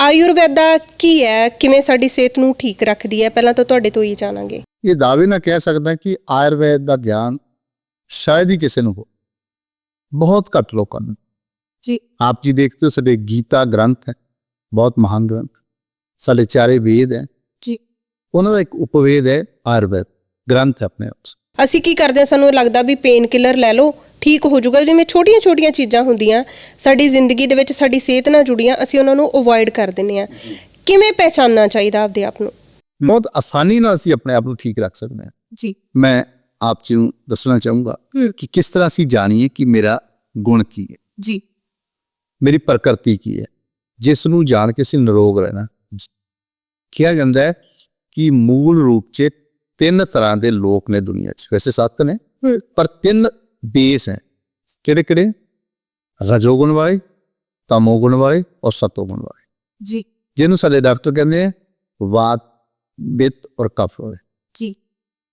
ਆਯੁਰਵੈਦਾ ਕੀ ਹੈ? ਕਿਵੇਂ ਸਾਡੀ ਸਿਹਤ ਨੂੰ ਠੀਕ ਰੱਖਦੀ ਹੈ? ਪਹਿਲਾਂ ਤਾਂ ਤੁਹਾਡੇ ਤੋਂ ਹੀ ਜਾਣਾਂਗੇ। ਇਹ ਦਾਅਵੇ ਨਾਲ ਕਹਿ ਸਕਦਾ ਕਿ ਆਯੁਰਵੇਦ ਦਾ ਗਿਆਨ ਸ਼ਾਇਦ ਹੀ ਕਿਸੇ ਨੂੰ ਹੋ। ਬਹੁਤ ਘੱਟ ਲੋਕਾਂ ਨੂੰ। ਜੀ। ਆਪ ਜੀ ਦੇਖते हो ਸਾਡੇ ਗੀਤਾ ਗ੍ਰੰਥ ਹੈ। ਬਹੁਤ ਮਹਾਨ ਗ੍ਰੰਥ। ਸਾਡੇ ਚਾਰੇ ਵੇਦ ਹੈ। ਜੀ। ਉਹਨਾਂ ਦਾ ਇੱਕ ਉਪਵੇਦ ਹੈ ਆਯੁਰਵੇਦ। ਗ੍ਰੰਥ ਹੈ ਆਪਣੇ ਆਪ 'ਚ। ਅਸੀਂ ਕੀ ਕਰਦੇ ਹਾਂ? ਸਾਨੂੰ ਲੱਗਦਾ ਵੀ ਪੇਨ ਕਿਲਰ ਲੈ ਲਓ ਠੀਕ ਹੋ ਜਾਊਗਾ। ਜਿਵੇਂ ਛੋਟੀਆਂ-ਛੋਟੀਆਂ ਚੀਜ਼ਾਂ ਹੁੰਦੀਆਂ ਸਾਡੀ ਜ਼ਿੰਦਗੀ ਦੇ ਵਿੱਚ ਸਾਡੀ ਸਿਹਤ ਨਾਲ ਜੁੜੀਆਂ ਅਸੀਂ ਉਹਨਾਂ ਨੂੰ ਅਵੋਇਡ ਕਰ ਦਿੰਦੇ ਹਾਂ। ਕਿਵੇਂ ਪਹਿਚਾਨਣਾ ਚਾਹੀਦਾ ਆਪਦੇ ਆਪ ਨੂੰ? ਬਹੁਤ ਆਸਾਨੀ ਨਾਲ ਅਸੀਂ ਆਪਣੇ ਆਪ ਨੂੰ ਠੀਕ ਰੱਖ ਸਕਦੇ ਹਾਂ। ਜੀ। ਮੈਂ ਆਪ ਜੀ ਨੂੰ ਦੱਸਣਾ ਚਾਹੂੰਗਾ। ਕਿ ਕਿਸ ਤਰ੍ਹਾਂ ਅਸੀਂ ਜਾਣੀਏ ਕਿ ਮੇਰਾ ਗੁਣ ਕੀ ਹੈ? ਜੀ। ਮੇਰੀ ਪ੍ਰਕਿਰਤੀ ਕੀ ਹੈ? ਜਿਸ ਨੂੰ ਜਾਣ ਕੇ ਅਸੀਂ ਨਿਰੋਗ ਰਹਿਣਾ। ਕਿਹਾ ਜਾਂਦਾ ਹੈ ਕਿ ਮੂਲ ਰੂਪ 'ਚ ਤਿੰਨ ਤਰ੍ਹਾਂ ਦੇ ਲੋਕ ਨੇ ਦੁਨੀਆ 'ਚ। ਵੈਸੇ ਸੱਤ ਨੇ। ਪਰ ਤਿੰਨ ਬੇਸ ਹੈ। ਕਿਹੜੇ ਕਿਹੜੇ? ਰਜੋਗੁਣ ਵਾਲੇ ਤਮੋਗੁਣ ਵਾਲੇ ਔਰ ਸਤੋਗੁਣ ਵਾਲੇ ਜੀ। ਜਿਹਨੂੰ ਸਾਡੇ ਡਾਕਟਰ ਕਹਿੰਦੇ ਆ ਵਾਤ ਬਿੱਤ ਔਰ ਕਫ ਵਾਲੇ। ਜੀ।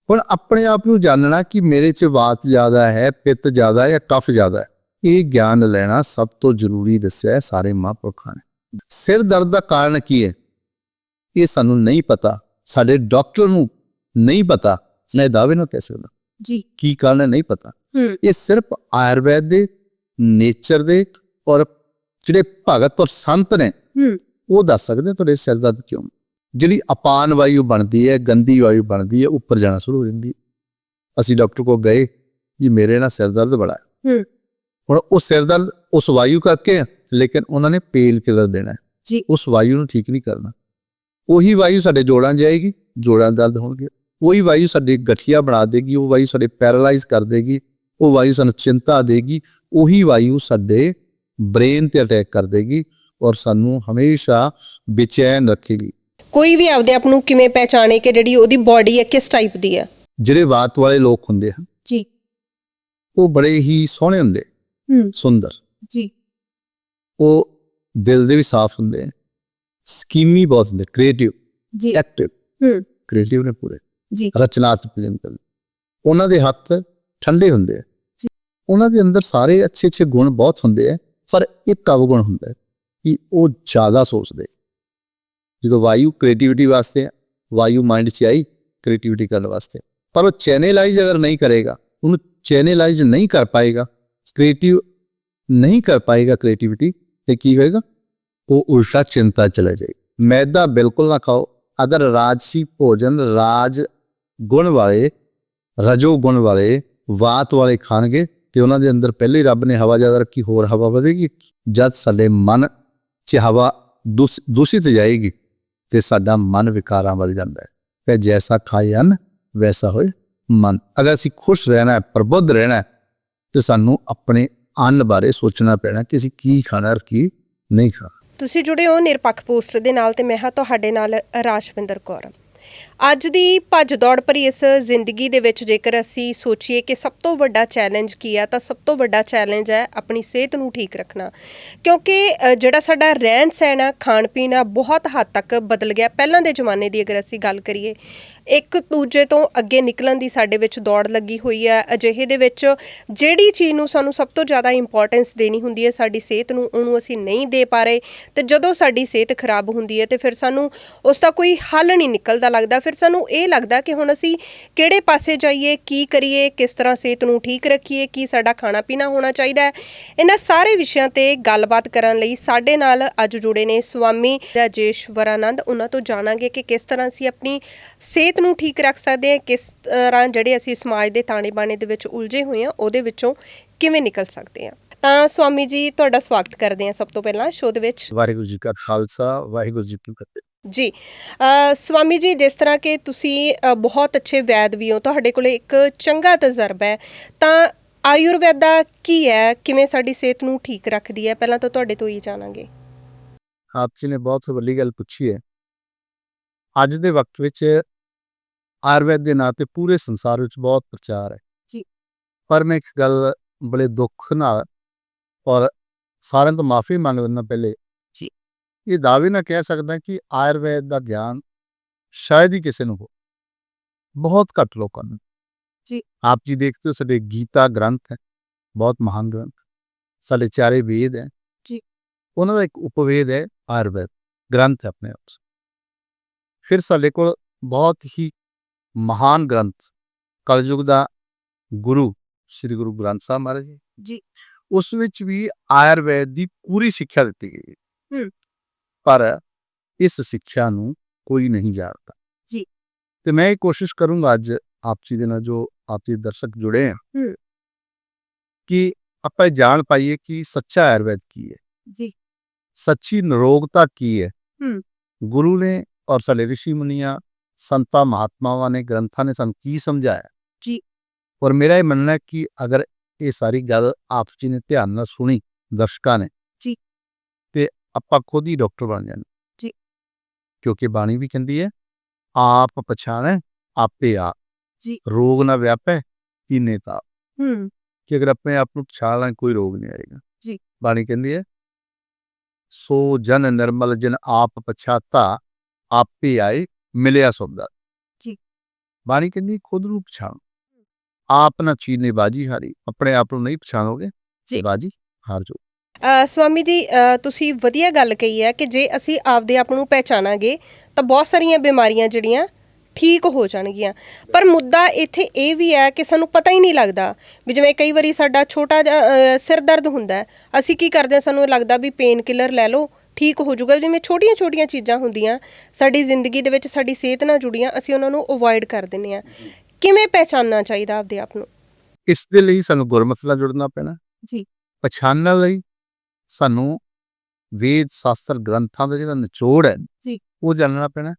ਹੁਣ ਆਪਣੇ ਆਪ ਨੂੰ ਜਾਣਨਾ ਕਿ ਮੇਰੇ 'ਚ ਵਾਤ ਜ਼ਿਆਦਾ ਹੈ ਪਿੱਤ ਜ਼ਿਆਦਾ ਹੈ ਜਾਂ ਕਫ ਜ਼ਿਆਦਾ ਹੈ ਇਹ ਗਿਆਨ ਲੈਣਾ ਸਭ ਤੋਂ ਜ਼ਰੂਰੀ ਦੱਸਿਆ ਹੈ ਸਾਰੇ ਮਹਾਂਪੁਰਖਾਂ ਨੇ। ਸਿਰ ਦਰਦ ਦਾ ਕਾਰਨ ਕੀ ਹੈ? ਇਹ ਸਾਨੂੰ ਨਹੀਂ ਪਤਾ। ਸਾਡੇ ਡਾਕਟਰ ਨੂੰ ਨਹੀਂ ਪਤਾ ਮੈਂ ਦਾਅਵੇ ਨਾਲ ਕਹਿ ਸਕਦਾ। ਜੀ। ਕੀ ਕਾਰਨ ਹੈ ਨਹੀਂ ਪਤਾ। ਹੂੰ। ਇਹ ਸਿਰਫ ਆਯੁਰਵੈਦ ਦੇ ਨੇਚਰ ਦੇ ਔਰ ਜਿਹੜੇ ਭਗਤ ਔਰ ਸੰਤ ਨੇ ਹੂੰ। ਉਹ ਦੱਸ ਸਕਦੇ ਤੁਹਾਡੇ ਸਿਰ ਦਰਦ ਕਿਉਂ? ਜਿਹੜੀ ਅਪਾਨ ਵਾਯੂ ਬਣਦੀ ਹੈ ਗੰਦੀ ਵਾਯੂ ਬਣਦੀ ਹੈ ਉੱਪਰ ਜਾਣਾ ਸ਼ੁਰੂ ਹੋ ਜਾਂਦੀ ਹੈ। ਅਸੀਂ ਡਾਕਟਰ ਕੋਲ ਗਏ ਜੀ ਮੇਰੇ ਨਾਲ ਸਿਰ ਦਰਦ ਬੜਾ ਹੈ। ਹੂੰ। ਹੁਣ ਉਹ ਸਿਰ ਦਰਦ ਉਸ ਵਾਯੂ ਕਰਕੇ ਹੈ, ਲੇਕਿਨ ਉਹਨਾਂ ਨੇ ਪੇਲ ਕਿਲਰ ਦੇਣਾ ਹੈ। ਜੀ। ਉਸ ਵਾਯੂ ਨੂੰ ਠੀਕ ਨਹੀਂ ਕਰਨਾ। ਉਹੀ ਵਾਯੂ ਸਾਡੇ ਜੋੜਾਂ 'ਚ ਜਾਏਗੀ ਜੋੜਾਂ 'ਚ ਦਰਦ ਹੋਣਗੇ ਉਹੀ ਵਾਯੂ ਸਾਡੇ ਗਠੀਆ ਬਣਾ ਦੇਗੀ ਉਹ ਵਾਯੂ ਸਾਡੇ ਪੈਰਾਲਾਈਜ਼ ਕਰ ਦੇਗੀ ਉਹ ਵਾਯੂ ਸਾਨੂੰ ਚਿੰਤਾ ਦੇਗੀ ਉਹੀ ਵਾਯੂ ਸਾਡੇ ਬ੍ਰੇਨ ਤੇ ਅਟੈਕ ਕਰ ਦੇਗੀ ਔਰ ਸਾਨੂੰ ਹਮੇਸ਼ਾ ਬੇਚੈਨ ਰੱਖੇਗੀ। ਕੋਈ ਵੀ ਆਪਦੇ ਆਪ ਨੂੰ ਕਿਵੇਂ ਪਹਿਚਾਣੇ ਕਿ ਜਿਹੜੀ ਉਹਦੀ ਬਾਡੀ ਹੈ ਕਿਸ ਟਾਈਪ ਦੀ ਹੈ? ਜਿਹੜੇ ਵਾਤ ਵਾਲੇ ਲੋਕ ਹੁੰਦੇ ਹਨ ਜੀ। ਉਹ ਬੜੇ ਹੀ ਸੋਹਣੇ ਹੁੰਦੇ ਹੂੰ। ਸੁੰਦਰ। ਜੀ। ਉਹ ਦਿਲ ਦੇ ਵੀ ਸਾਫ਼ ਹੁੰਦੇ ਸਕੀਮੀ ਬਹੁਤ ਹੁੰਦੇ ਕ੍ਰੀਏਟਿਵ ਜੀ। ਐਕਟਿਵ ਹੂੰ। ਕ੍ਰੀਏਟਿਵ ਨੇ ਪੂਰੇ। ਜੀ। ਰਚਨਾਤਮਕ ਜਿੰਦਲ ਉਹਨਾਂ ਦੇ ਹੱਥ ਠੰਡੇ ਹੁੰਦੇ ਆ। ਉਹਨਾਂ ਦੇ ਅੰਦਰ ਸਾਰੇ ਅੱਛੇ ਅੱਛੇ ਗੁਣ ਬਹੁਤ ਹੁੰਦੇ ਆ ਪਰ ਇੱਕ ਅਵਗੁਣ ਹੁੰਦਾ ਹੈ ਕਿ ਉਹ ਜ਼ਿਆਦਾ ਸੋਚਦੇ ਜਦੋਂ ਵਾਯੂ ਕ੍ਰੀਏਟੀਵਿਟੀ ਵਾਸਤੇ ਵਾਯੂ ਮਾਈਂਡ 'ਚ ਆਈ ਕ੍ਰੀਏਟੀਵਿਟੀ ਕਰਨ ਵਾਸਤੇ ਪਰ ਉਹ ਚੈਨਲਾਈਜ਼ ਅਗਰ ਨਹੀਂ ਕਰੇਗਾ ਉਹਨੂੰ ਚੈਨਲਾਈਜ਼ ਨਹੀਂ ਕਰ ਪਾਏਗਾ ਕ੍ਰੀਏਟਿਵ ਨਹੀਂ ਕਰ ਪਾਏਗਾ ਕ੍ਰੀਏਟੀਵਿਟੀ ਤੇ ਕੀ ਹੋਏਗਾ? ਉਹ ਉਲਟਾ ਚਿੰਤਾ ਚਲੇ ਜਾਏ ਮੈਦਾ ਬਿਲਕੁਲ ਨਾ ਖਾਓ। ਅਗਰ ਰਾਜਸੀ ਭੋਜਨ ਰਾਜ ਗੁਣ ਵਾਲੇ, ਰਜੋ ਗੁਣ ਵਾਲੇ, ਵਾਤ ਵਾਲੇ ਖਾਣਗੇ ਤੇ ਉਹਨਾਂ ਦੇ ਅੰਦਰ ਪਹਿਲੇ ਰੱਬ ਨੇ ਹਵਾ ਜ਼ਿਆਦਾ ਰੱਖੀ, ਹੋਰ ਹਵਾ ਵਧੇਗੀ। ਜਦ ਸਾਡੇ ਮਨ 'ਚ ਹਵਾ ਦੂਸ਼ਿਤ ਜਾਏਗੀ ਤੇ ਸਾਡਾ ਮਨ ਵਿਕਾਰਾਂ ਵੱਲ ਜਾਂਦਾ ਹੈ। ਤੇ ਜੈਸਾ ਖਾਏ ਅੰਨ, ਵੈਸਾ ਹੋਏ ਮਨ। ਅਗਰ ਅਸੀਂ ਖੁਸ਼ ਰਹਿਣਾ ਹੈ, ਪ੍ਰਬੁੱਧ ਰਹਿਣਾ ਹੈ, ਤੇ ਸਾਨੂੰ ਆਪਣੇ ਅੰਨ ਬਾਰੇ ਸੋਚਣਾ ਪੈਣਾ ਕਿ ਅਸੀਂ ਕੀ ਖਾਣਾ ਔਰ ਕੀ ਨਹੀਂ ਖਾਣਾ। ਤੁਸੀਂ ਜੁੜੇ ਹੋ ਨਿਰਪੱਖ ਪੋਸਟ ਦੇ ਨਾਲ ਤੇ ਮੈਂ ਹਾਂ ਤੁਹਾਡੇ ਨਾਲ ਰਾਜਵਿੰਦਰ ਕੌਰ। ਅੱਜ ਦੀ ਭੱਜ ਦੌੜ ਭਰੀ ਇਸ ਜ਼ਿੰਦਗੀ ਦੇ ਵਿੱਚ ਜੇਕਰ ਅਸੀਂ ਸੋਚੀਏ ਕਿ ਸਭ ਤੋਂ ਵੱਡਾ ਚੈਲੰਜ ਕੀ ਆ, ਤਾਂ ਸਭ ਤੋਂ ਵੱਡਾ ਚੈਲੰਜ ਹੈ ਆਪਣੀ ਸਿਹਤ ਨੂੰ ਠੀਕ ਰੱਖਣਾ। ਕਿਉਂਕਿ ਜਿਹੜਾ ਸਾਡਾ ਰਹਿਣ ਸਹਿਣ ਆ, ਖਾਣ ਪੀਣ ਆ, ਬਹੁਤ ਹੱਦ ਤੱਕ ਬਦਲ ਗਿਆ। ਪਹਿਲਾਂ ਦੇ ਜ਼ਮਾਨੇ ਦੀ ਅਗਰ ਅਸੀਂ ਗੱਲ ਕਰੀਏ, ਇੱਕ ਦੂਜੇ ਤੋਂ ਅੱਗੇ ਨਿਕਲਣ ਦੀ ਸਾਡੇ ਵਿੱਚ ਦੌੜ ਲੱਗੀ ਹੋਈ ਹੈ ਅਜਿਹੇ ਦੇ ਵਿੱਚ ਜਿਹੜੀ ਚੀਜ਼ ਨੂੰ ਸਾਨੂੰ ਸਭ ਤੋਂ ਜ਼ਿਆਦਾ ਇੰਪੋਰਟੈਂਸ ਦੇਣੀ ਹੁੰਦੀ ਹੈ, ਸਾਡੀ ਸਿਹਤ ਨੂੰ, ਉਹਨੂੰ ਅਸੀਂ ਨਹੀਂ ਦੇ ਪਾ ਰਹੇ। ਤੇ ਜਦੋਂ ਸਾਡੀ ਸਿਹਤ ਖਰਾਬ ਹੁੰਦੀ ਹੈ, ਤੇ ਫਿਰ ਸਾਨੂੰ ਉਸ ਦਾ ਕੋਈ ਹੱਲ ਨਹੀਂ ਨਿਕਲਦਾ ਲੱਗਦਾ। ਫਿਰ ਸਾਨੂੰ ਇਹ ਲੱਗਦਾ ਕਿ ਹੁਣ ਅਸੀਂ ਕਿਹੜੇ ਪਾਸੇ ਜਾਈਏ, ਕੀ ਕਰੀਏ, ਕਿਸ ਤਰ੍ਹਾਂ ਸਿਹਤ ਨੂੰ ਠੀਕ ਰੱਖੀਏ, ਕੀ ਸਾਡਾ ਖਾਣਾ ਪੀਣਾ ਹੋਣਾ ਚਾਹੀਦਾ ਹੈ। ਇਹਨਾਂ ਸਾਰੇ ਵਿਸ਼ਿਆਂ ਤੇ ਗੱਲਬਾਤ ਕਰਨ ਲਈ ਸਾਡੇ ਨਾਲ ਅੱਜ ਜੁੜੇ ਨੇ ਸਵਾਮੀ ਰਾਜੇਸ਼ਵਰਾਨੰਦ। ਉਹਨਾਂ ਤੋਂ ਜਾਣਾਂਗੇ ਕਿ ਕਿਸ ਤਰ੍ਹਾਂ ਅਸੀਂ ਆਪਣੀ ਸਿਹਤ ਨੂੰ ਠੀਕ ਰੱਖ ਸਕਦੇ ਹਾਂ, ਕਿਸ ਤਰ੍ਹਾਂ ਜਿਹੜੇ ਅਸੀਂ ਸਮਾਜ ਦੇ ਤਾਣੇ ਬਾਣੇ ਦੇ ਵਿੱਚ ਉਲਝੇ ਹੋਏ ਹਾਂ, ਉਹਦੇ ਵਿੱਚੋਂ ਕਿਵੇਂ ਨਿਕਲ ਸਕਦੇ ਹਾਂ। ਤਾਂ ਸਵਾਮੀ ਜੀ, ਤੁਹਾਡਾ ਸਵਾਗਤ ਕਰਦੇ ਹਾਂ ਸਭ ਤੋਂ ਪਹਿਲਾਂ ਸ਼ੋਅ ਦੇ ਵਿੱਚ। ਵਾਹਿਗੁਰੂ ਜੀ ਕਾ ਖਾਲਸਾ, ਵਾਹਿਗੁਰੂ ਜੀ ਕੀ ਫਤਿਹ। ਜੀ ਅ, ਸਵਾਮੀ ਜੀ ਜਿਸ ਤਰ੍ਹਾਂ ਕਿ ਤੁਸੀਂ ਬਹੁਤ ਅੱਛੇ ਵੈਦ ਵੀ ਹੋ ਤੁਹਾਡੇ ਕੋਲੇ ਇੱਕ ਚੰਗਾ ਤਜਰਬਾ ਹੈ ਤਾਂ ਆਯੁਰਵੈਦਾ ਕੀ ਹੈ ਕਿਵੇਂ ਸਾਡੀ ਸਿਹਤ ਨੂੰ ਠੀਕ ਰੱਖਦੀ ਹੈ ਪਹਿਲਾਂ ਤਾਂ ਤੁਹਾਡੇ ਤੋਂ ਹੀ ਜਾਣਾਂਗੇ ਆਪ ਜੀ ਨੇ ਬਹੁਤ ਵੱਡੀ ਗੱਲ ਪੁੱਛੀ ਹੈ ਅੱਜ ਦੇ ਵਕਤ ਵਿੱਚ ਆਯੁਰਵੈਦ ਦੇ ਨਾਂ ਤੇ ਪੂਰੇ ਸੰਸਾਰ ਵਿੱਚ ਬਹੁਤ ਪ੍ਰਚਾਰ ਹੈ ਜੀ। ਪਰ ਮੈਂ ਇੱਕ ਗੱਲ ਬੜੇ ਦੁੱਖ ਨਾਲ ਔਰ ਸਾਰਿਆਂ ਤੋਂ ਮਾਫੀ ਮੰਗ ਲੈਣਾ ਪਹਿਲੇ। ਇਹ ਦਾਅਵੇ ਨਾਲ ਕਹਿ ਸਕਦਾ ਕਿ ਆਯੁਰਵੈਦ ਦਾ ਗਿਆਨ ਸ਼ਾਇਦ ਹੀ ਕਿਸੇ ਨੂੰ ਹੋ ਬਹੁਤ ਘੱਟ ਲੋਕਾਂ ਨੂੰ ਜੀ। ਆਪ ਜੀ ਦੇਖते हो ਸਾਡੇ ਗੀਤਾ ਗ੍ਰੰਥ ਹੈ ਬਹੁਤ ਮਹਾਨ ਗ੍ਰੰਥ ਸਾਡੇ ਚਾਰੇ ਵੇਦ ਹੈ ਜੀ। ਉਹਨਾਂ ਦਾ ਇੱਕ ਉਪਵੇਦ ਹੈ ਆਯੁਰਵੈਦ ਗ੍ਰੰਥ ਹੈ ਆਪਣੇ ਆਪ ਫਿਰ ਸਾਡੇ ਕੋਲ ਬਹੁਤ ਹੀ ਮਹਾਨ ਗ੍ਰੰਥ ਕਲਯੁਗ ਦਾ ਗੁਰੂ ਸ੍ਰੀ ਗੁਰੂ ਗ੍ਰੰਥ ਸਾਹਿਬ ਮਹਾਰਾਜ ਜੀ ਜੀ। ਉਸ ਵਿੱਚ ਵੀ ਆਯੁਰਵੈਦ ਦੀ ਪੂਰੀ ਸਿੱਖਿਆ ਦਿੱਤੀ ਗਈ ਹੈ ਹੂੰ। ਪਰ ਇਸ ਸਿੱਖਿਆ ਨੂੰ ਕੋਈ ਨਹੀਂ ਜਾਣਦਾ ਜੀ। ਤੇ ਮੈਂ ਇਹ ਕੋਸ਼ਿਸ਼ ਕਰੂੰਗਾ ਅੱਜ ਆਪ ਜੀ ਦੇ ਨਾਲ ਜੋ ਆਪ ਜੀ ਦਰਸ਼ਕ ਜੁੜੇ ਆ ਹੂੰ। ਕਿ ਆਪਾਂ ਜਾਣ ਪਾਈਏ ਕਿ ਸੱਚਾ ਆਯੁਰਵੈਦ ਕੀ ਹੈ ਜੀ ਸੱਚੀ ਨਿਰੋਗਤਾ ਕੀ ਹੈ ਹੂੰ। ਗੁਰੂ ਨੇ ਔਰ ਸਾਡੇ ਰਿਸ਼ੀ ਮੁਨੀਆਂ ਸੰਤਾਂ ਮਹਾਤਮਾਵਾਂ ਨੇ ਗ੍ਰੰਥਾਂ ਨੇ ਸਾਨੂੰ ਕੀ ਸਮਝਾਇਆ ਜੀ। ਔਰ ਮੇਰਾ ਇਹ ਮੰਨਣਾ ਹੈ ਕਿ ਅਗਰ ਇਹ ਸਾਰੀ ਗੱਲ ਆਪ ਜੀ ਨੇ ਧਿਆਨ ਨਾਲ ਸੁਣੀ ਦਰਸ਼ਕਾਂ ਨੇ ਆਪਾਂ ਖੁਦ ਹੀ ਡਾਕਟਰ ਬਣ ਜਾਣਾ ਜੀ। ਕਿਉਂਕਿ ਬਾਣੀ ਵੀ ਕਹਿੰਦੀ ਹੈ ਆਪ ਪਛਾਣੈ ਆਪੇ ਆਪ ਜੀ। ਰੋਗ ਨਾ ਵਿਆਪੈ ਤੀਨੇ ਤਾ ਹੂੰ ਕਿ ਅਗਰ ਆਪਣੇ ਆਪ ਨੂੰ ਪਛਾਣ ਲਾਂ ਕੋਈ ਰੋਗ ਨਹੀਂ ਆਏਗਾ ਜੀ। ਬਾਣੀ ਕਹਿੰਦੀ ਹੈ ਸੋ ਜਨ ਨਿਰਮਲ ਜਨ ਆਪ ਪਛਾਤਾ ਆਪੇ ਆਏ ਮਿਲਿਆ ਸੁਭਦਾ ਜੀ। ਬਾਣੀ ਕਹਿੰਦੀ ਖੁਦ ਨੂੰ ਪਛਾਣ ਆਪ ਨਾ ਚੀਨੇ ਬਾਜੀ ਹਾਰੀ ਆਪਣੇ ਆਪ ਨੂੰ ਨਹੀਂ ਪਛਾਣੋਗੇ ਜੀ। ਬਾਜੀ ਹਾਰ ਜਾਓ ਅ, ਸਵਾਮੀ ਜੀ ਤੁਸੀਂ ਵਧੀਆ ਗੱਲ ਕਹੀ ਹੈ ਕਿ ਜੇ ਅਸੀਂ ਆਪਦੇ ਆਪ ਨੂੰ ਪਹਿਚਾਨਾਂਗੇ ਤਾਂ ਬਹੁਤ ਸਾਰੀਆਂ ਬਿਮਾਰੀਆਂ ਜਿਹੜੀਆਂ ਠੀਕ ਹੋ ਜਾਣਗੀਆਂ। ਪਰ ਮੁੱਦਾ ਇੱਥੇ ਇਹ ਵੀ ਹੈ ਕਿ ਸਾਨੂੰ ਪਤਾ ਹੀ ਨਹੀਂ ਲੱਗਦਾ ਵੀ ਜਿਵੇਂ ਕਈ ਵਾਰੀ ਸਾਡਾ ਛੋਟਾ ਸਿਰ ਦਰਦ ਹੁੰਦਾ ਅਸੀਂ ਕੀ ਕਰਦੇ ਹਾਂ ਸਾਨੂੰ ਲੱਗਦਾ ਵੀ ਪੇਨ ਕਿਲਰ ਲੈ ਲਓ ਠੀਕ ਹੋ ਜਾਊਗਾ। ਜਿਵੇਂ ਛੋਟੀਆਂ-ਛੋਟੀਆਂ ਚੀਜ਼ਾਂ ਹੁੰਦੀਆਂ ਸਾਡੀ ਜ਼ਿੰਦਗੀ ਦੇ ਵਿੱਚ ਸਾਡੀ ਸਿਹਤ ਨਾਲ ਜੁੜੀਆਂ ਅਸੀਂ ਉਹਨਾਂ ਨੂੰ ਅਵੋਇਡ ਕਰ ਦਿੰਦੇ ਹਾਂ। ਕਿਵੇਂ ਪਹਿਚਾਨਣਾ ਚਾਹੀਦਾ ਆਪਦੇ ਆਪ ਨੂੰ? ਇਸ ਦੇ ਲਈ ਸਾਨੂੰ ਗੁਰਮਤਿ ਨਾਲ ਜੁੜਨਾ ਪੈਣਾ। ਜੀ। ਪਛਾਣਨ ਲਈ ਸਾਨੂੰ ਵੇਦ ਸ਼ਾਸਤਰ ਗ੍ਰੰਥਾਂ ਦਾ ਜਿਹੜਾ ਨਿਚੋੜ ਹੈ ਜੀ। ਉਹ ਜਾਣਨਾ ਪੈਣਾ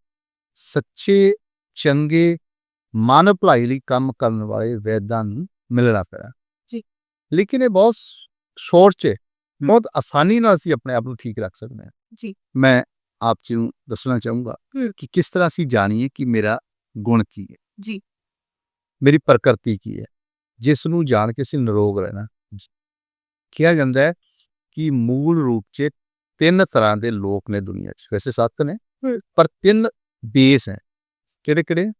ਸੱਚੇ ਚੰਗੇ ਮਨ ਭਲਾਈ ਲਈ ਕੰਮ ਕਰਨ ਵਾਲੇ ਵੈਦਾਂ ਨੂੰ ਮਿਲਣਾ ਪੈਣਾ ਜੀ। ਲੇਕਿਨ ਇਹ ਬਹੁਤ ਸ਼ੋਰਟ ਚ ਹੈ, ਬਹੁਤ ਆਸਾਨੀ ਨਾਲ ਅਸੀਂ ਆਪਣੇ ਆਪ ਨੂੰ ਠੀਕ ਰੱਖ ਸਕਦੇ ਹਾਂ ਜੀ। ਮੈਂ ਆਪ ਜੀ ਨੂੰ ਦੱਸਣਾ ਚਾਹੂੰਗਾ। ਕਿ ਕਿਸ ਤਰ੍ਹਾਂ ਅਸੀਂ ਜਾਣੀਏ ਕਿ ਮੇਰਾ ਗੁਣ ਕੀ ਹੈ ਜੀ। ਮੇਰੀ ਪ੍ਰਕਿਰਤੀ ਕੀ ਹੈ ਜਿਸ ਨੂੰ ਜਾਣ ਕੇ ਅਸੀਂ ਨਿਰੋਗ ਰਹਿਣਾ ਕਿਹਾ ਜਾਂਦਾ ਹੈ ਕਿ ਮੂਲ ਰੂਪ 'ਚ ਤਿੰਨ ਤਰ੍ਹਾਂ ਦੇ ਲੋਕ ਨੇ ਦੁਨੀਆ 'ਚ। ਵੈਸੇ ਸੱਤ ਨੇ। ਪਰ ਤਿੰਨ ਬੇਸ ਹੈ। ਕਿਹੜੇ ਕਿਹੜੇ?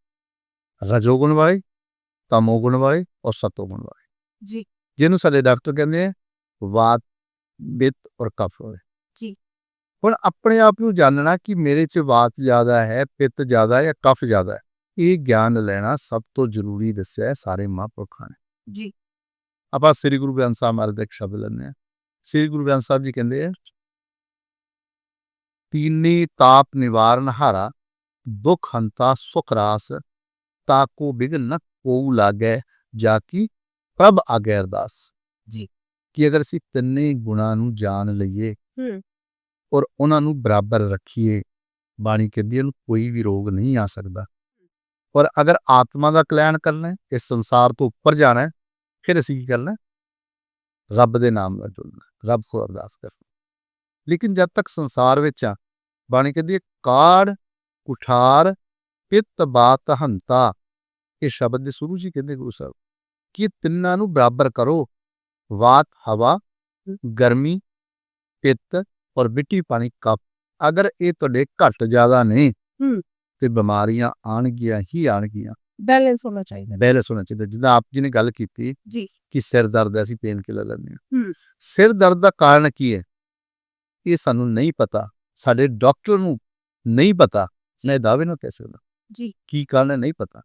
ਰਜੋਗੁਣ ਵਾਲੇ ਤਮੋਗੁਣ ਵਾਲੇ ਔਰ ਸਤੋਗੁਣ ਵਾਲੇ। ਜੀ। ਜਿਹਨੂੰ ਸਾਡੇ ਡਾਕਟਰ ਕਹਿੰਦੇ ਆ ਵਾਤ ਬਿੱਤ ਔਰ ਕਫ ਵਾਲੇ। ਜੀ। ਹੁਣ ਆਪਣੇ ਆਪ ਨੂੰ ਜਾਣਨਾ ਕਿ ਮੇਰੇ 'ਚ ਵਾਤ ਜ਼ਿਆਦਾ ਹੈ ਪਿੱਤ ਜ਼ਿਆਦਾ ਹੈ ਜਾਂ ਕਫ ਜ਼ਿਆਦਾ ਹੈ। ਇਹ ਗਿਆਨ ਲੈਣਾ ਸਭ ਤੋਂ ਜ਼ਰੂਰੀ ਦੱਸਿਆ ਹੈ ਸਾਰੇ ਮਹਾਂਪੁਰਖਾਂ ਨੇ। ਜੀ। ਆਪਾਂ ਸ੍ਰੀ ਗੁਰੂ ਗ੍ਰੰਥ ਸਾਹਿਬ ਮਹਾਰਾਜ ਦਾ ਇੱਕ ਸ਼ਬਦ ਲੈਂਦੇ ਹਾਂ। ਸ੍ਰੀ ਗੁਰੂ ਗ੍ਰੰਥ ਸਾਹਿਬ ਜੀ ਕਹਿੰਦੇ ਆ ਤੀਨੀ ਤਾਪ ਨਿਵਾਰਨ ਹਾਰਾ ਦੁਖ ਹੰਤਾ ਸੁਖ ਰਾਸ ਤਾਕੋ ਬਿਗਨ ਨ ਕੋਉ ਲਾਗੈ ਜਾ ਕੀ ਪ੍ਰਭ ਆਗੇ ਅਰਦਾਸ ਜੀ। ਕਿ ਅਗਰ ਅਸੀਂ ਤਿੰਨੇ ਗੁਣਾਂ ਨੂੰ ਜਾਣ ਲਈਏ ਹੂੰ ਔਰ ਉਹਨਾਂ ਨੂੰ ਬਰਾਬਰ ਰੱਖੀਏ ਬਾਣੀ ਕਹਿੰਦੀ ਹੈ ਉਹਨੂੰ ਕੋਈ ਵੀ ਰੋਗ ਨਹੀਂ ਆ ਸਕਦਾ ਔਰ ਅਗਰ ਆਤਮਾ ਦਾ ਕਲਿਆਣ ਕਰਨਾ ਹੈ ਇਸ ਸੰਸਾਰ ਤੋਂ ਉੱਪਰ ਜਾਣਾ ਹੈ ਫਿਰ ਅਸੀਂ ਕੀ ਕਰਨਾ? ਰੱਬ ਦੇ ਨਾਮ ਨਾਲ ਜੁੜਨਾ ਰੱਬ ਕੋਲ ਅਰਦਾਸ ਕਰਨਾ। ਲੇਕਿਨ ਜਦ ਤੱਕ ਸੰਸਾਰ ਵਿੱਚ ਆ ਬਾਣੀ ਕਹਿੰਦੀ ਹੈ ਕਾੜ ਕੁਠਾਰ ਪਿੱਤ ਬਾਤ ਹੰਤਾ। ਇਹ ਸ਼ਬਦ ਦੇ ਸ਼ੁਰੂ ਹੀ ਕਹਿੰਦੇ ਗੁਰੂ ਸਾਹਿਬ ਕਿ ਤਿੰਨਾਂ ਨੂੰ ਬਰਾਬਰ ਕਰੋ। ਵਾਤ ਹਵਾ ਗਰਮੀ ਪਿੱਤ ਔਰ ਮਿੱਟੀ ਪਾਣੀ ਕਪ। ਅਗਰ ਇਹ ਤੁਹਾਡੇ ਘੱਟ ਜ਼ਿਆਦਾ ਨੇ। ਤੇ ਬਿਮਾਰੀਆਂ ਆਣਗੀਆਂ ਹੀ ਆਣਗੀਆਂ ਬੈਲੈਂਸ ਹੋਣਾ ਚਾਹੀਦਾ ਬੈਲੈਂਸ ਹੋਣਾ ਚਾਹੀਦਾ ਜਿੱਦਾਂ ਆਪ ਜੀ ਨੇ ਗੱਲ ਕੀਤੀ ਜੀ। ਕਿ ਸਿਰ ਦਰਦ ਹੈ ਅਸੀਂ ਪੇਨ ਕਿਲਰ ਲੈਂਦੇ ਹਾਂ। ਹੂੰ। ਸਿਰ ਦਰਦ ਦਾ ਕਾਰਨ ਕੀ ਹੈ? ਇਹ ਸਾਨੂੰ ਨਹੀਂ ਪਤਾ। ਸਾਡੇ ਡਾਕਟਰ ਨੂੰ ਨਹੀਂ ਪਤਾ। ਮੈਂ ਦਾਅਵੇ ਨਾਲ ਕਹਿ ਸਕਦਾ। ਜੀ। ਕੀ ਕਾਰਨ ਹੈ? ਨਹੀਂ ਪਤਾ।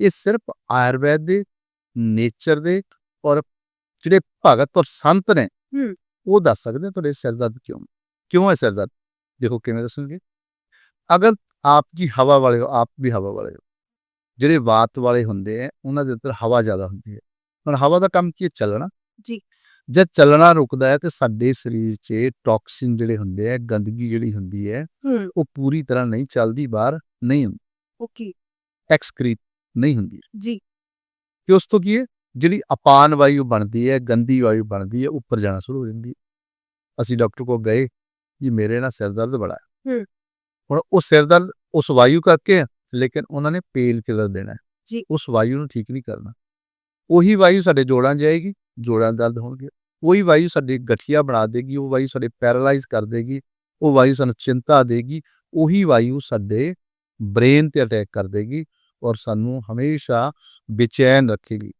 ਇਹ ਸਿਰਫ ਆਯੁਰਵੈਦ ਦੇ ਨੇਚਰ ਦੇ ਔਰ ਜਿਹੜੇ ਭਗਤ ਔਰ ਸੰਤ ਨੇ। ਉਹ ਦੱਸ ਸਕਦੇ ਤੁਹਾਡੇ ਸਿਰ ਦਰਦ ਕਿਉਂ? ਕਿਉਂ ਹੈ ਸਿਰ ਦਰਦ? ਦੇਖੋ ਕਿਵੇਂ ਦੱਸਣਗੇ। ਅਗਰ ਆਪ ਜੀ ਹਵਾ ਵਾਲੇ ਹੋ ਆਪ ਵੀ ਹਵਾ ਵਾਲੇ ਹੋ ਜਿਹੜੇ ਵਾਤ ਵਾਲੇ ਹੁੰਦੇ ਆ ਉਹਨਾਂ ਦੇ ਅੰਦਰ ਹਵਾ ਜ਼ਿਆਦਾ ਹੁੰਦੀ ਹੈ ਹੁਣ ਹਵਾ ਦਾ ਕੰਮ ਕੀ ਹੈ ਚੱਲਣਾ। ਜੀ। ਜਦ ਚੱਲਣਾ ਰੁਕਦਾ ਹੈ ਤੇ ਸਾਡੇ ਸਰੀਰ 'ਚ ਟੌਕਸਿਨ ਜਿਹੜੇ ਹੁੰਦੇ ਆ ਗੰਦਗੀ ਜਿਹੜੀ ਹੁੰਦੀ ਹੈ। ਉਹ ਪੂਰੀ ਤਰ੍ਹਾਂ ਨਹੀਂ ਚੱਲਦੀ ਬਾਹਰ ਨਹੀਂ ਹੁੰਦੀ ਓਕੇ। ਐਕਸਕ੍ਰੀਟ ਨਹੀਂ ਹੁੰਦੀ। ਜੀ। ਤੇ ਉਸ ਤੋਂ ਕੀ ਹੈ ਜਿਹੜੀ ਅਪਾਨ ਵਾਯੂ ਬਣਦੀ ਹੈ ਗੰਦੀ ਵਾਯੂ ਬਣਦੀ ਹੈ ਉੱਪਰ ਜਾਣਾ ਸ਼ੁਰੂ ਹੋ ਜਾਂਦੀ ਹੈ ਅਸੀਂ ਡਾਕਟਰ ਕੋਲ ਗਏ ਜੀ ਮੇਰੇ ਨਾਲ ਸਿਰ ਦਰਦ ਬੜਾ ਹੈ ਹੂੰ। ਹੁਣ ਉਹ ਸਿਰ ਦਰਦ ਉਸ ਵਾਯੂ ਕਰਕੇ ਹੈ, ਲੇਕਿਨ ਉਹਨਾਂ ਨੇ ਪੇਨ ਕਿਲਰ ਦੇਣਾ। ਜੀ। ਉਸ ਵਾਯੂ ਨੂੰ ਠੀਕ ਨਹੀਂ ਕਰਨਾ ਉਹੀ ਵਾਯੂ ਸਾਡੇ ਜੋੜਾਂ ਜਾਏਗੀ ਜੋੜਾਂ ਦਰਦ ਹੋਣਗੇ ਉਹੀ ਵਾਯੂ ਸਾਡੇ ਗਠੀਆ ਬਣਾ ਦੇਗੀ ਉਹ ਵਾਯੂ ਸਾਡੇ ਪੈਰਾਲਾਈਜ਼ ਕਰ ਦੇਗੀ ਉਹ ਵਾਯੂ ਸਾਨੂੰ ਚਿੰਤਾ ਦੇਗੀ ਉਹੀ ਵਾਯੂ ਸਾਡੇ ਬ੍ਰੇਨ ਤੇ ਅਟੈਕ ਕਰ ਦੇਗੀ ਔਰ ਸਾਨੂੰ ਹਮੇਸ਼ਾ ਬੇਚੈਨ ਰੱਖੇਗੀ।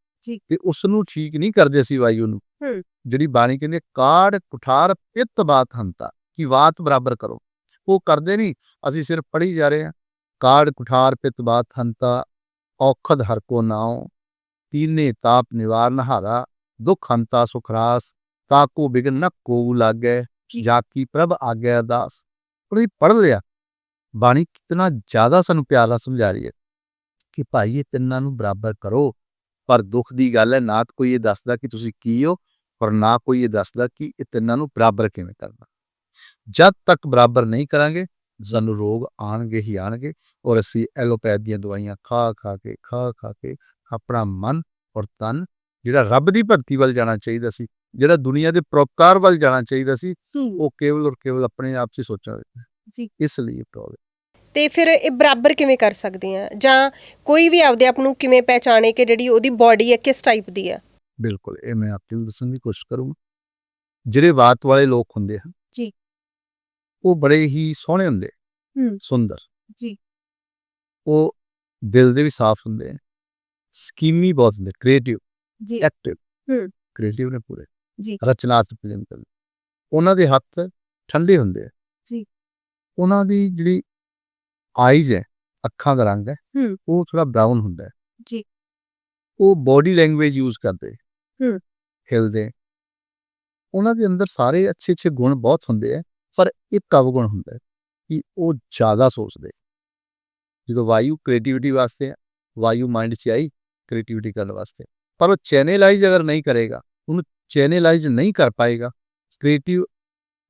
ਤੇ ਉਸ ਨੂੰ ਠੀਕ ਨਹੀਂ ਕਰਦੇ ਅਸੀਂ ਵਾਯੂ ਨੂੰ। ਜਿਹੜੀ ਬਾਣੀ ਕਹਿੰਦੀ ਕਾੜ ਕੁਠਾਰ ਪਿੱਤ ਬਾਤ ਹੰਤਾ ਕਿ ਵਾਤ ਬਰਾਬਰ ਕਰੋ ਉਹ ਕਰਦੇ ਨਹੀਂ ਅਸੀਂ ਸਿਰਫ ਪੜ੍ਹੀ ਜਾ ਰਹੇ ਹਾਂ ਕਾੜ ਕੁਠਾਰ ਪਿਤ ਬਾਤ ਹੰਤਾ ਔਖਦ ਹਰ ਕੋ ਨਾਉ ਤੀਨੇ ਤਾਪ ਨਿਵਾਰਨ ਹਾਰਾ ਦੁਖ ਹੰਤਾ ਸੁਖਰਾਸ ਤਾਕੋ ਬਿਗਨ ਨ ਕੋ ਲਾਗੈ ਜੀ। ਕੀ ਪ੍ਰਭ ਆਗਿਆ ਪਰ ਇਹ ਪੜ੍ਹ ਲਿਆ। ਬਾਣੀ ਕਿਤਨਾ ਜ਼ਿਆਦਾ ਸਾਨੂੰ ਪਿਆਰ ਸਮਝਾ ਰਹੀ ਹੈ ਕਿ ਭਾਈ ਇਹ ਤਿੰਨਾਂ ਨੂੰ ਬਰਾਬਰ ਕਰੋ ਪਰ ਦੁੱਖ ਦੀ ਗੱਲ ਹੈ ਨਾ ਕੋਈ ਇਹ ਦੱਸਦਾ ਕਿ ਤੁਸੀਂ ਕੀ ਹੋ ਪਰ ਨਾ ਕੋਈ ਇਹ ਦੱਸਦਾ ਕਿ ਇਹ ਤਿੰਨਾਂ ਨੂੰ ਬਰਾਬਰ ਕਿਵੇਂ ਕਰਨਾ। ਜਦ ਤੱਕ ਬਰਾਬਰ ਨਹੀਂ ਕਰਾਂਗੇ ਸਾਨੂੰ ਰੋਗ ਆਣਗੇ ਹੀ ਆਣਗੇ ਔਰ ਅਸੀਂ ਐਲੋਪੈਥ ਦੀਆਂ ਦਵਾਈਆਂ ਖਾ ਖਾ ਕੇ ਖਾ ਖਾ ਕੇ ਆਪਣਾ ਮਨ ਔਰ ਤਨ ਜਿਹੜਾ ਰੱਬ ਦੀ ਭਗਤੀ ਵੱਲ ਜਾਣਾ ਚਾਹੀਦਾ ਸੀ ਜਿਹੜਾ ਦੁਨੀਆ ਦੇ ਪਰੋਪਕਾਰ ਵੱਲ ਜਾਣਾ ਚਾਹੀਦਾ ਸੀ ਉਹ ਕੇਵਲ ਔਰ ਕੇਵਲ ਆਪਣੇ ਆਪ 'ਚ ਹੀ ਸੋਚਾਂਗੇ ਜੀ। ਇਸ ਲਈ ਪ੍ਰੋਬਲਮ ਤੇ ਫਿਰ ਇਹ ਬਰਾਬਰ ਕਿਵੇਂ ਕਰ ਸਕਦੇ ਆ ਜਾਂ ਕੋਈ ਵੀ ਆਪਦੇ ਆਪ ਨੂੰ ਕਿਵੇਂ ਪਹਿਚਾਣੇ ਕਿ ਜਿਹੜੀ ਉਹਦੀ ਬਾਡੀ ਹੈ ਕਿਸ ਟਾਈਪ ਦੀ ਹੈ ਬਿਲਕੁਲ ਇਹ ਮੈਂ ਆਪਕੇ ਨੂੰ ਦੱਸਣ ਦੀ ਕੋਸ਼ਿਸ਼ ਕਰੂੰਗਾ ਜਿਹੜੇ ਬਾਤ ਵਾਲੇ ਲੋਕ ਹੁੰਦੇ ਹਨ। ਉਹ ਬੜੇ ਹੀ ਸੋਹਣੇ ਹੁੰਦੇ ਹੂੰ। ਸੁੰਦਰ ਜੀ। ਉਹ ਦਿਲ ਦੇ ਵੀ ਸਾਫ਼ ਹੁੰਦੇ ਆ ਸਕੀਮੀ ਬਹੁਤ ਹੁੰਦੇ ਕ੍ਰੀਏਟਿਵ ਜੀ ਐਕਟਿਵ ਹੂੰ। ਕ੍ਰੀਏਟਿਵ ਨੇ ਪੂਰੇ ਜੀ। ਰਚਨਾਤਮਕ ਜਿੰਦਲ ਉਹਨਾਂ ਦੇ ਹੱਥ ਠੰਡੇ ਹੁੰਦੇ ਆ ਜੀ। ਉਹਨਾਂ ਦੀ ਜਿਹੜੀ ਆਈਜ਼ ਹੈ ਅੱਖਾਂ ਦਾ ਰੰਗ ਹੈ ਹੂੰ। ਉਹ ਥੋੜਾ ਬ੍ਰਾਊਨ ਹੁੰਦਾ ਹੈ ਜੀ। ਉਹ ਬੋਡੀ ਲੈਂਗੁਏਜ ਯੂਜ਼ ਕਰਦੇ ਹੂੰ। ਹਿਲਦੇ ਉਹਨਾਂ ਦੇ ਅੰਦਰ ਸਾਰੇ ਅੱਛੇ ਅੱਛੇ ਗੁਣ ਬਹੁਤ ਹੁੰਦੇ ਆ ਪਰ ਇੱਕ ਅਵਗੁਣ ਹੁੰਦਾ ਕਿ ਉਹ ਜ਼ਿਆਦਾ ਸੋਚਦੇ ਜਦੋਂ ਵਾਯੂ ਕ੍ਰੀਏਟੀਵਿਟੀ ਵਾਸਤੇ ਹੈ ਵਾਯੂ ਮਾਈਂਡ 'ਚ ਆਈ ਕ੍ਰੀਏਟੀਵਿਟੀ ਕਰਨ ਵਾਸਤੇ ਪਰ ਉਹ ਚੈਨਲਾਈਜ਼ ਅਗਰ ਨਹੀਂ ਕਰੇਗਾ ਉਹਨੂੰ ਚੈਨਲਾਈਜ਼ ਨਹੀਂ ਕਰ ਪਾਏਗਾ ਕ੍ਰੀਏਟਿਵ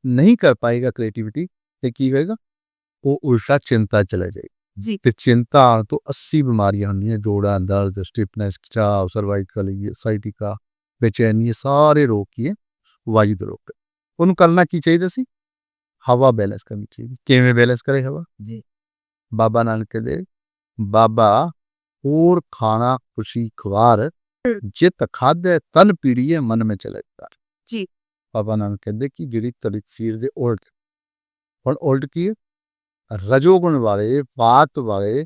ਨਹੀਂ ਕਰ ਪਾਏਗਾ ਕ੍ਰੀਏਟੀਵਿਟੀ ਤੇ ਕੀ ਹੋਏਗਾ? ਉਹ ਉਲਟਾ ਚਿੰਤਾ ਚਲੇ ਜਾਏ ਜੀ। ਤੇ ਚਿੰਤਾ ਆਉਣ ਤੋਂ 80 ਬਿਮਾਰੀਆਂ ਹੁੰਦੀਆਂ ਜੋੜਾਂ ਦਰਦ ਸਟਿਫਨੈਸ ਚਾਹ ਸਰਵਾਈਕਲ ਸਾਈਟਿਕਾ ਬੇਚੈਨੀ ਸਾਰੇ ਰੋਗ ਕੀ ਹੈ? ਵਾਯੂ ਦੇ ਰੋਗ। ਉਹਨੂੰ ਕਰਨਾ ਕੀ ਚਾਹੀਦਾ ਸੀ? ਹਵਾ ਬੈਲੈਂਸ ਕਰਨੀ ਚਾਹੀਦੀ ਕਿਵੇਂ ਬੈਲੈਂਸ ਕਰੇ ਹਵਾ? ਜੀ। ਬਾਬਾ ਨਾਨਕ ਕਹਿੰਦੇ ਬਾਬਾ ਹੋਰ ਖਾਣਾ ਖੁਸ਼ੀ ਖਵਾਰ ਜਿਤ ਖਾਦੇ ਤਨ ਪੀੜੀਏ ਮਨ ਮੇ ਚਲੇ ਜਾ ਜੀ। ਬਾਬਾ ਨਾਨਕ ਕਹਿੰਦੇ ਕਿ ਜਿਹੜੀ ਤੜੀ ਸੀਰ ਦੇ ਉਲਟ ਹੁਣ ਉਲਟ ਕੀ ਹੈ? ਰਜੋਗੁਣ ਵਾਲੇ ਬਾਤ ਵਾਲੇ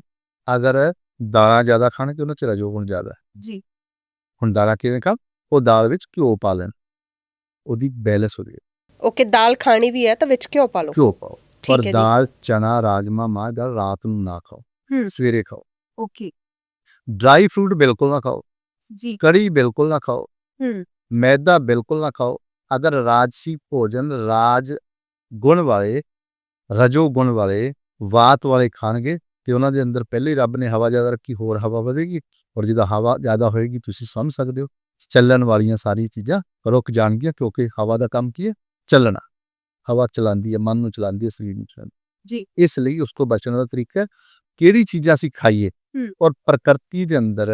ਅਗਰ ਦਾਲਾਂ ਜ਼ਿਆਦਾ ਖਾਣਗੇ ਉਹਨਾਂ ਚ ਰਜੋਗੁਣ ਜ਼ਿਆਦਾ ਹੈ। ਜੀ। ਹੁਣ ਦਾਲਾਂ ਕਿਵੇਂ ਖਾਣ? ਉਹ ਦਾਲ ਵਿੱਚ ਘਿਓ ਪਾ ਲੈਣ। ਉਹਦੀ ਬੈਲੈਂਸ ਹੋ ਜਾਏ ਓਕੇ ਦਾਲ ਖਾਣੀ ਵੀ ਹੈ ਤਾਂ ਵਿੱਚ ਘਿਓ ਪਾ ਲਓ। ਘਿਓ ਪਾਓ। ਠੀਕ ਪਰ ਹੈ ਜੀ। ਦਾਲ ਚਨਾ ਰਾਜਮਾ ਮਾਂ ਦਾ ਰਾਤ ਨੂੰ ਨਾ ਖਾਓ। ਹੂੰ। ਸਵੇਰੇ ਖਾਓ। ਓਕੇ। ਡਰਾਈ ਫਰੂਟ ਬਿਲਕੁਲ ਨਾ ਖਾਓ। ਜੀ। ਕੜੀ ਬਿਲਕੁਲ ਨਾ ਖਾਓ। ਹੂੰ। ਮੈਦਾ ਬਿਲਕੁਲ ਨਾ ਖਾਓ। ਅਗਰ ਰਾਜਸੀ ਭੋਜਨ ਰਾਜ ਗੁਣ ਵਾਲੇ ਰਜੋ ਗੁਣ ਵਾਲੇ ਵਾਤ ਵਾਲੇ ਖਾਣਗੇ ਤੇ ਉਹਨਾਂ ਦੇ ਅੰਦਰ ਪਹਿਲੇ ਹੀ ਰੱਬ ਨੇ ਹਵਾ ਜ਼ਿਆਦਾ ਰੱਖੀ ਹੋਰ ਹਵਾ ਵਧੇਗੀ ਔਰ ਜਿਹਦਾ ਹਵਾ ਜ਼ਿਆਦਾ ਹੋਏਗੀ ਤੁਸੀਂ ਸਮਝ ਸਕਦੇ ਹੋ। ਚੱਲਣ ਵਾਲੀਆਂ ਸਾਰੀਆਂ ਚੀਜ਼ਾਂ ਰੁਕ ਜਾਣਗੀਆਂ ਕਿਉਂਕਿ ਹਵਾ ਦਾ ਕੰਮ ਕੀ ਹੈ? ਚੱਲਣਾ ਹਵਾ ਚਲਾਉਂਦੀ ਹੈ ਮਨ ਨੂੰ ਚਲਾਉਂਦੀ ਹੈ ਸਰੀਰ ਨੂੰ ਚਲਾਉਂਦੀ। ਜੀ। ਇਸ ਲਈ ਉਸ ਤੋਂ ਬਚਣ ਦਾ ਤਰੀਕਾ ਕਿਹੜੀ ਚੀਜ਼ਾਂ ਅਸੀਂ ਖਾਈਏ। ਔਰ ਪ੍ਰਕਿਰਤੀ ਦੇ ਅੰਦਰ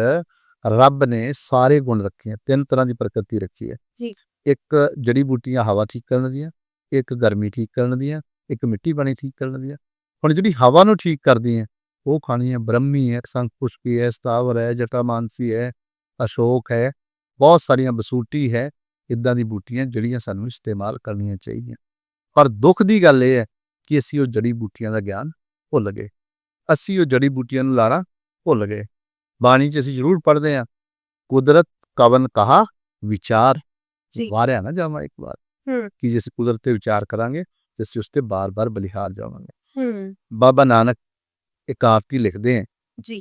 ਰੱਬ ਨੇ ਸਾਰੇ ਗੁਣ ਰੱਖੇ ਆ ਤਿੰਨ ਤਰ੍ਹਾਂ ਦੀ ਪ੍ਰਕਿਰਤੀ ਰੱਖੀ ਹੈ ਜੀ। ਇੱਕ ਜੜੀ ਬੂਟੀਆਂ ਹਵਾ ਠੀਕ ਕਰਨ ਦੀਆਂ ਇੱਕ ਗਰਮੀ ਠੀਕ ਕਰਨ ਦੀਆਂ ਇੱਕ ਮਿੱਟੀ ਪਾਣੀ ਠੀਕ ਕਰਨ ਦੀਆਂ ਹੁਣ ਜਿਹੜੀ ਹਵਾ ਨੂੰ ਠੀਕ ਕਰਦੀ ਹੈ ਉਹ ਖਾਣੀ ਹੈ ਬ੍ਰਹਮੀ ਹੈ ਸੰਖ ਪੁਸ਼ਪੀ ਹੈ ਸਤਾਵਰ ਹੈ ਜਟਾਮਾਨਸੀ ਹੈ ਅਸ਼ੋਕ ਹੈ ਬਹੁਤ ਸਾਰੀਆਂ ਬਸੂਟੀ ਹੈ ਇਦਾਂ ਦੀ ਬੂਟੀਆਂ ਜਿਹੜੀਆਂ ਸਾਨੂੰ ਇਸਤੇਮਾਲ ਕਰਨੀਆਂ ਚਾਹੀਦੀਆਂ। ਪਰ ਦੁੱਖ ਦੀ ਗੱਲ ਇਹ ਹੈ ਕਿ ਅਸੀਂ ਉਹ ਜੜੀ ਬੂਟੀਆਂ ਦਾ ਗਿਆਨ ਭੁੱਲ ਗਏ। ਅਸੀਂ ਉਹ ਜੜੀ ਬੂਟੀਆਂ ਨੂੰ ਲਾਣਾ ਭੁੱਲ ਗਏ। ਬਾਣੀ 'ਚ ਅਸੀਂ ਜ਼ਰੂਰ ਪੜ੍ਹਦੇ ਹਾਂ ਕੁਦਰਤ ਕਵਨ ਕਹਾ ਵਿਚਾਰ। ਵਾਰਿਆ ਨਾ ਜਾਵਾਂ ਇੱਕ ਵਾਰ। ਕਿ ਜੇ ਅਸੀਂ ਕੁਦਰਤ ਤੇ ਵਿਚਾਰ ਕਰਾਂਗੇ ਤੇ ਅਸੀਂ ਉਸ ਤੇ ਬਾਰ-ਬਾਰ ਬਲਿਹਾਰ ਜਾਵਾਂਗੇ। ਬਾਬਾ ਨਾਨਕ ਇੱਕ ਆਰਤੀ ਲਿਖਦੇ ਹੈ। ਜੀ।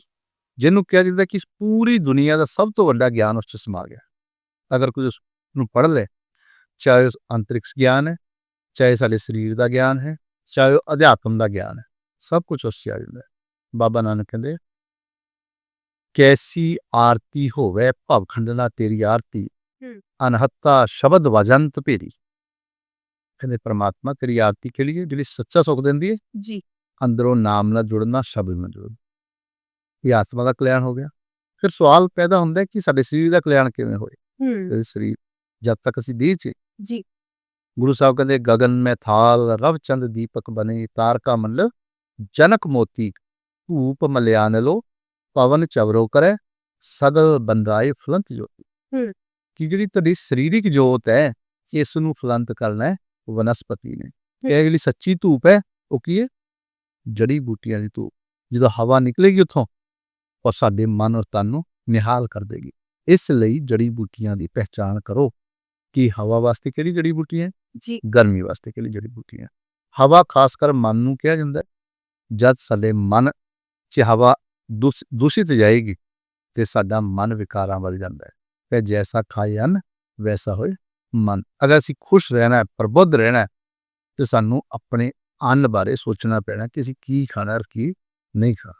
ਜਿਹਨੂੰ ਕਿਹਾ ਜਾਂਦਾ ਕਿ ਇਸ ਪੂਰੀ ਦੁਨੀਆ ਦਾ ਸਭ ਤੋਂ ਵੱਡਾ ਗਿਆਨ ਉਸ 'ਚ ਸਮਾ ਗਿਆ। ਅਗਰ ਕੋਈ ਉਸ ਨੂੰ ਪੜ੍ਹ ਲੈ ਚਾਹੇ ਉਸ ਅੰਤਰਿਕਸ਼ ਗਿਆਨ ਹੈ ਚਾਹੇ ਸਾਡੇ ਸਰੀਰ ਦਾ ਗਿਆਨ ਹੈ ਚਾਹੇ ਉਹ ਅਧਿਆਤਮ ਦਾ ਗਿਆਨ ਹੈ ਸਭ ਕੁਝ ਉਸ 'ਚ ਆ ਜਾਂਦਾ ਹੈ। ਬਾਬਾ ਨਾਨਕ ਕਹਿੰਦੇ ਕੈਸੀ ਆਰਤੀ ਹੋਵੇ ਭਵ ਖੰਡਨਾ ਤੇਰੀ ਆਰਤੀ। ਅਨਹੱਤਾ ਸ਼ਬਦ ਵਜੰਤ ਭੇਰੀ। ਕਹਿੰਦੇ ਪ੍ਰਮਾਤਮਾ ਤੇਰੀ ਆਰਤੀ ਕਿਹੜੀ ਹੈ? ਜਿਹੜੀ ਸੱਚਾ ਸੁਖ ਦਿੰਦੀ ਹੈ? ਜੀ। ਅੰਦਰੋਂ ਨਾਮ ਨਾਲ ਜੁੜਨਾ ਸ਼ਬਦ ਨਾਲ ਜੁੜਨਾ। ਇਹ ਆਤਮਾ ਦਾ ਕਲਿਆਣ ਹੋ ਗਿਆ। ਫਿਰ ਸਵਾਲ ਪੈਦਾ ਹੁੰਦਾ ਹੈ ਕਿ ਸਾਡੇ ਸਰੀਰ ਦਾ ਕਲਿਆਣ ਕਿਵੇਂ ਹੋਏ? ਹੂੰ। ਸਰੀਰ ਜਦ ਤੱਕ ਅਸੀਂ ਦੇਹ 'ਚ ਜੀ। ਗੁਰੂ ਸਾਹਿਬ ਕਹਿੰਦੇ ਗगन ਮੈਂ ਥਾਲ ਰਵ ਚੰਦ ਦੀਪਕ ਬਨੇ ਤਾਰਕਾ ਮੰਲ ਜਨਕ ਮੋਤੀ ਧੂਪ ਮਲਿਆਨ ਲੋ ਪਵਨ ਚਵਰੋ ਕਰੇ ਸਗਲ ਬੰਦਾਏ ਫਲੰਤ ਜੋਤੀ। ਕਿ ਜਿਹੜੀ ਤੁਹਾਡੀ ਸਰੀਰਿਕ ਜੋਤ ਹੈ ਇਸ ਨੂੰ ਫਲੰਤ ਕਰਨਾ ਹੈ ਵਨਸਪਤੀ ਨੇ। ਇਹ ਜਿਹੜੀ ਸੱਚੀ ਧੂਪ ਹੈ ਉਹ ਕੀ ਹੈ? ਜੜੀ ਬੂਟੀਆਂ ਦੀ ਧੂਪ। ਜਦੋਂ ਹਵਾ ਨਿਕਲੇਗੀ ਉੱਥੋਂ ਉਹ ਸਾਡੇ ਮਨ ਔਰ ਤਨ ਨੂੰ ਨਿਹਾਲ ਕਰ ਦੇਗੀ। ਇਸ ਲਈ ਜੜੀ ਬੂਟੀਆਂ ਦੀ ਪਹਿਚਾਣ ਕਰੋ। ਕਿ ਹਵਾ ਵਾਸਤੇ ਕਿਹੜੀ ਜੜੀ ਬੂਟੀ ਹੈ? ਜੀ। ਗਰਮੀ ਵਾਸਤੇ ਕਿਹੜੀ ਜੜੀ ਬੂਟੀ ਹੈ? ਹਵਾ ਖਾਸ ਕਰ ਮਨ ਨੂੰ ਕਿਹਾ ਜਾਂਦਾ ਹੈ। ਜਦ ਸਾਡੇ ਮਨ 'ਚ ਹਵਾ ਦੂਸ- ਦੂਸ਼ਿਤ ਜਾਏਗੀ ਤੇ ਸਾਡਾ ਮਨ ਵਿਕਾਰਾਂ ਵੱਲ ਜਾਂਦਾ ਹੈ। ਤੇ ਜੈਸਾ ਖਾਏ ਅੰਨ ਵੈਸਾ ਹੋਏ ਮਨ। ਅਗਰ ਅਸੀਂ ਖੁਸ਼ ਰਹਿਣਾ ਹੈ ਪ੍ਰਬੁੱਧ ਰਹਿਣਾ ਹੈ ਤੇ ਸਾਨੂੰ ਆਪਣੇ ਅੰਨ ਬਾਰੇ ਸੋਚਣਾ ਪੈਣਾ ਕਿ ਅਸੀਂ ਕੀ ਖਾਣਾ ਔਰ ਕੀ ਨਹੀਂ ਖਾਣਾ।